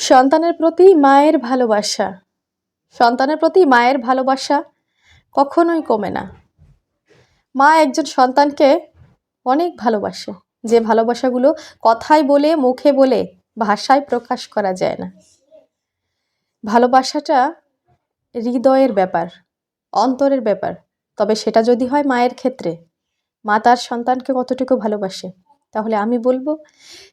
সন্তানের প্রতি মায়ের ভালোবাসা। সন্তানের প্রতি মায়ের ভালোবাসা কখনোই কমে না। মা একজন সন্তানকে অনেক ভালোবাসে। যে ভালোবাসাগুলো কথায় বলে, মুখে বলে, ভাষায় প্রকাশ করা যায় না। ভালোবাসাটা হৃদয়ের ব্যাপার, অন্তরের ব্যাপার। তবে সেটা যদি হয় মায়ের ক্ষেত্রে, মা তার সন্তানকে কতটুকু ভালোবাসে? তাহলে আমি বলব,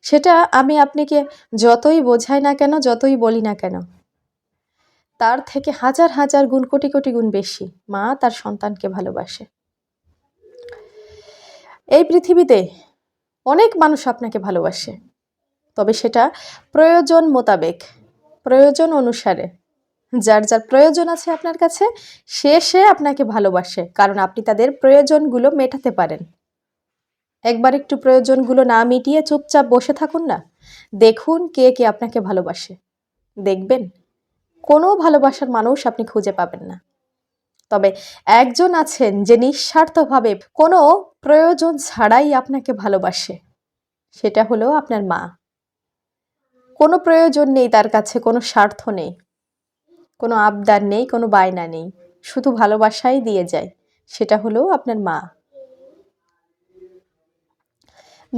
সেটা আমি আপনাকে যতই বোঝাই না কেন, যতই বলি না কেন, তার থেকে হাজার হাজার গুণ, কোটি কোটি গুণ বেশি মা তার সন্তানকে ভালোবাসে। এই পৃথিবীতে অনেক মানুষ আপনাকে ভালোবাসে, তবে সেটা প্রয়োজন মোতাবেক, প্রয়োজন অনুসারে। যার যার প্রয়োজন আছে আপনার কাছে, সে সে আপনাকে ভালোবাসে, কারণ আপনি তাদের প্রয়োজনগুলো মেটাতে পারেন। একবার একটু প্রয়োজনগুলো না মিটিয়ে চুপচাপ বসে থাকুন না। দেখুন কে কে আপনাকে ভালোবাসে। দেখবেন, কোনো ভালোবাসার মানুষ আপনি খুঁজে পাবেন না। তবে একজন আছেন যে নিঃস্বার্থভাবে কোনো প্রয়োজন ছাড়াই আপনাকে ভালোবাসে, সেটা হলো আপনার মা। কোনো প্রয়োজন নেই তার কাছে, কোনো স্বার্থ নেই, কোনো আবদার নেই, কোনো বায়না নেই। শুধু ভালোবাসাই দিয়ে যায়, সেটা হলো আপনার মা।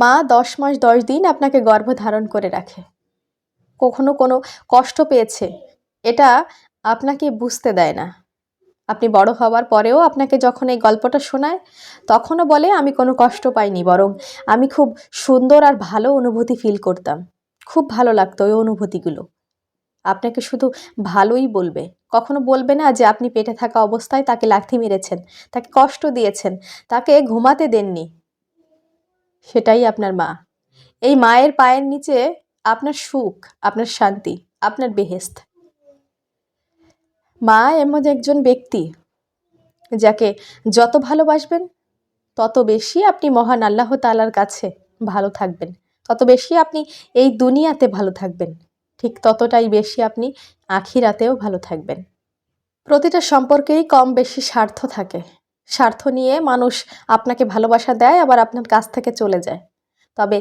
মা দশ মাস দশ দিন আপনাকে গর্ভধারণ করে রাখে। কখনো কোনো কষ্ট পেয়েছে, এটা আপনাকে বুঝতে দেয় না। আপনি বড় হওয়ার পরেও আপনাকে যখন এই গল্পটা শোনায়, তখনও বলে, আমি কোনো কষ্ট পাইনি, বরং আমি খুব সুন্দর আর ভালো অনুভূতি ফিল করতাম। খুব ভালো লাগতো ওই অনুভূতিগুলো। আপনাকে শুধু ভালোই বলবে। কখনো বলবে না যে, আপনি পেটে থাকা অবস্থায় তাকে লাথি মেরেছেন, তাকে কষ্ট দিয়েছেন, তাকে ঘুমাতে দেননি। সেটাই আপনার মা। এই মায়ের পায়ের নিচে আপনার সুখ, আপনার শান্তি, আপনার বেহেস্ত মা এমন একজন ব্যক্তি যাকে যত ভালোবাসবেন, তত বেশি আপনি মহান আল্লাহ তালার কাছে ভালো থাকবেন। তত বেশি আপনি এই দুনিয়াতে ভালো থাকবেন। ঠিক ততটাই বেশি আপনি আখিরাতেও ভালো থাকবেন। প্রতিটা সম্পর্কেই কম বেশি স্বার্থ থাকে। স্বার্থ নিয়ে মানুষ আপনাকে ভালোবাসা দেয়, আবার আপনার কাছ থেকে চলে যায়। তবে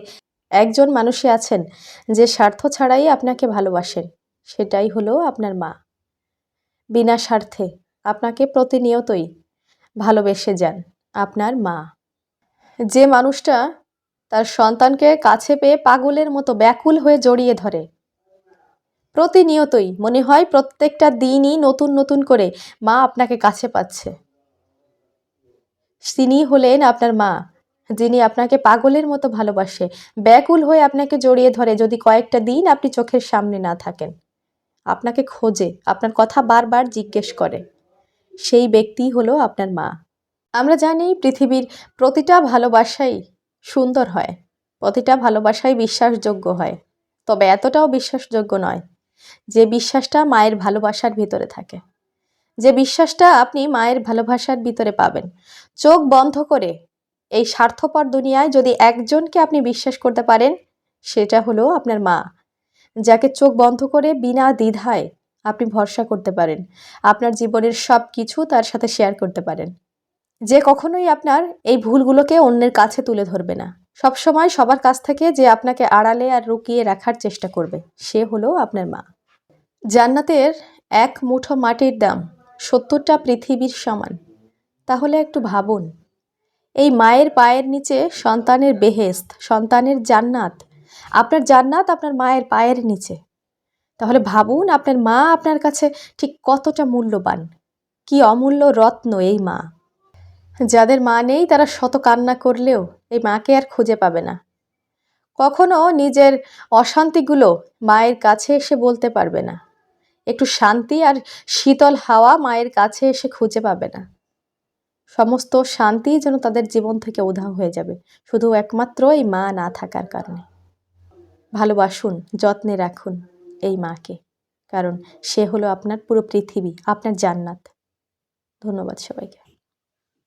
একজন মানুষই আছেন যে স্বার্থ ছাড়াই আপনাকে ভালোবাসেন, সেটাই হলো আপনার মা। বিনা স্বার্থে আপনাকে প্রতিনিয়তই ভালোবেসে যান আপনার মা। যে মানুষটা তার সন্তানকে কাছে পেয়ে পাগলের মতো ব্যাকুল হয়ে জড়িয়ে ধরে, প্রতিনিয়তই মনে হয় প্রত্যেকটা দিনই নতুন নতুন করে মা আপনাকে কাছে পাচ্ছে। তিনি হলেন আপনার মা, যিনি আপনাকে পাগলের মতো ভালোবাসে। ব্যাকুল হয়ে আপনাকে জড়িয়ে ধরে যদি কয়েকটা দিন আপনি চোখের সামনে না থাকেন। আপনাকে খোঁজে, আপনার কথা বারবার জিজ্ঞেস করে। সেই ব্যক্তি হলো আপনার মা। আমরা জানি পৃথিবীর প্রতিটা ভালোবাসাই সুন্দর হয়, প্রতিটা ভালোবাসাই বিশ্বাসযোগ্য হয়। তবে এতটাও বিশ্বাসযোগ্য নয় যে বিশ্বাসটা মায়ের ভালোবাসার ভিতরে থাকে। যে বিশ্বাসটা আপনি মায়ের ভালোবাসার ভিতরে পাবেন। চোখ বন্ধ করে এই স্বার্থপর দুনিয়ায় যদি একজনকে আপনি বিশ্বাস করতে পারেন, সেটা হলো আপনার মা। যাকে চোখ বন্ধ করে বিনা দ্বিধায় আপনি ভরসা করতে পারেন। আপনার জীবনের সব কিছু তার সাথে শেয়ার করতে পারেন। যে কখনোই আপনার এই ভুলগুলোকে অন্যের কাছে তুলে ধরবে না। সবসময় সবার কাছ থেকে যে আপনাকে আড়ালে আর রুকিয়ে রাখার চেষ্টা করবে, সে হলো আপনার মা। জান্নাতের এক মুঠো মাটির দাম সত্তরটা পৃথিবীর সমান। তাহলে একটু ভাবুন। এই মায়ের পায়ের নিচে সন্তানের বেহেস্ত সন্তানের জান্নাত। আপনার জান্নাত আপনার মায়ের পায়ের নিচে। তাহলে ভাবুন আপনার মা আপনার কাছে ঠিক কতটা মূল্যবান। কি অমূল্য রত্ন এই মা। যাদের মা নেই তারা শত কান্না করলেও এই মাকে আর খুঁজে পাবে না। কখনো নিজের অশান্তিগুলো মায়ের কাছে এসে বলতে পারবে না। একটু শান্তি আর শীতল হাওয়া মায়ের কাছে এসে খুঁজে পাবে না। সমস্ত শান্তি যেন তাদের জীবন থেকে উধাও হয়ে যাবে, শুধু একমাত্র এই মা না থাকার কারণে। ভালোবাসুন, যত্নে রাখুন এই মাকে, কারণ সে হলো আপনার পুরো পৃথিবী, আপনার জান্নাত। ধন্যবাদ সবাইকে।